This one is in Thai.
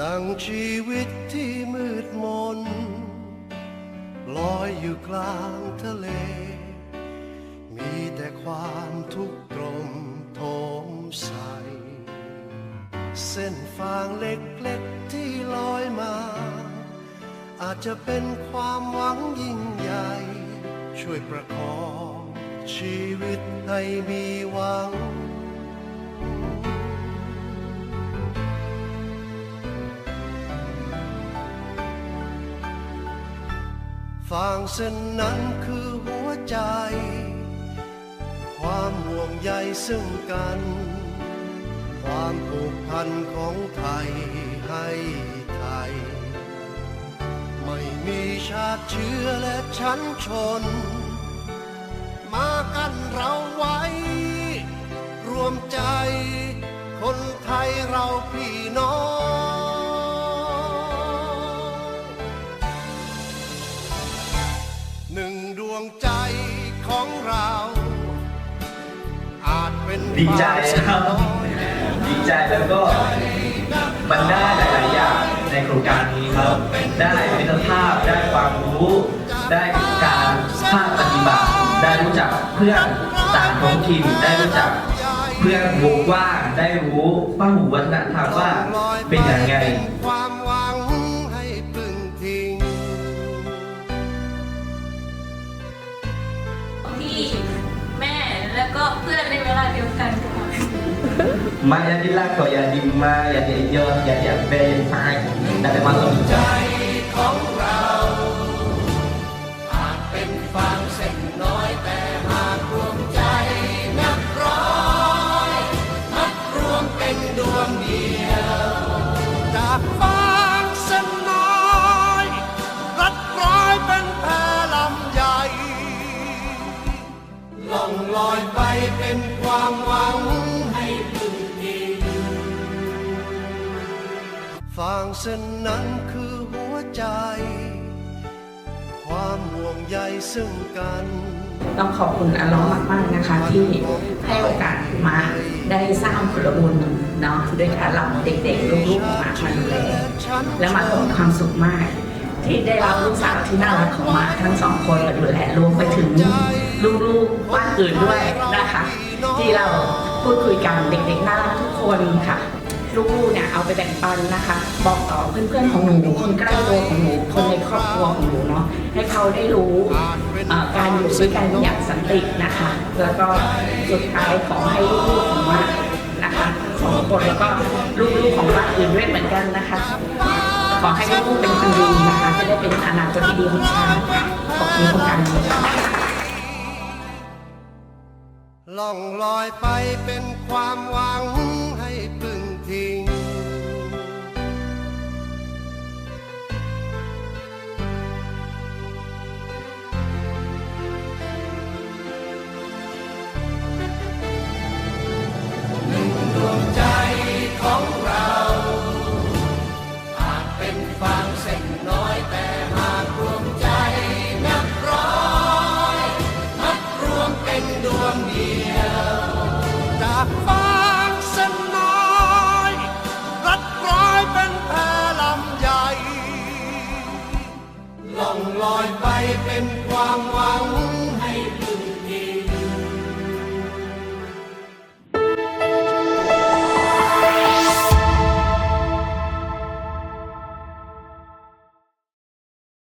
ดังชีวิตที่มืดมนลอยอยู่กลางทะเล มีแต่ความทุกข์ตรมโถมใส เส้นฟางเล็กๆที่ลอยมา อาจจะเป็นความหวังยิ่งใหญ่ ช่วยประคองชีวิตให้มีหวัง ฟางเส้นนั้นคือหัวใจ ความห่วงใยซึ่งกัน ความผูกพันของไทยให้ไทย ไม่มีชาติเชื้อและชั้นชน มากันเราไว้ รวมใจ คนไทยเราพี่ หนึ่งดวงใจของเรา อาจเป็นดีใจครับดีใจแล้วก็มันได้หลายๆอย่างในโครงการนี้ครับ ได้มิตรภาพได้ความรู้ ได้การภาคปฏิบัติ ได้รู้จักเพื่อนต่างท้องถิ่นได้รู้จักเพื่อนวงกว้างได้รู้ว่าหูวัฒนธรรมว่าเป็นอยังไง เพื่อนในเวลาเดียวกันค่ะ Maya dilako ya di ma ya di yo ya ya be fine. Dari ฟางเส้นนั้นคือหัวใจ ความห่วงใยซึ่งกัน ต้องขอบคุณอาล้อมาก ๆ นะคะ ที่ให้โอกาสมาได้สร้างผลบุญเนาะด้วยการรับเด็ก ๆ ลูกๆออกมามาดูแลและมาก็มีความสุขมาก ที่ได้รับลูกสาวที่น่ารักของมาทั้งสองคนมาดูแลรวมไปถึงลูกๆบ้านอื่นด้วยนะคะ ที่เราพูดคุยกันเด็ก ๆ น่ารักทุกคนค่ะ ลูกๆเนี่ยเอาไปแบ่งปันนะคะ บอกต่อเพื่อนๆของหนูคนใกล้ตัวของหนูคนในครอบครัวของหนูเนาะให้เขาได้รู้การอยู่ด้วยกันอย่างสันตินะคะ แล้วก็สุดท้ายขอให้ลูกๆของมานะคะสองคนแล้วก็ลูกๆของบ้านอื่นด้วยเหมือนกันนะคะ ขอให้ลูกๆเป็นคนดีนะคะจะได้เป็นอนาคตที่ดีของชาติขอบคุณโครงการนี้ค่ะล่องลอยไปเป็นความหวัง ล่องลอยไปเป็นความหวัง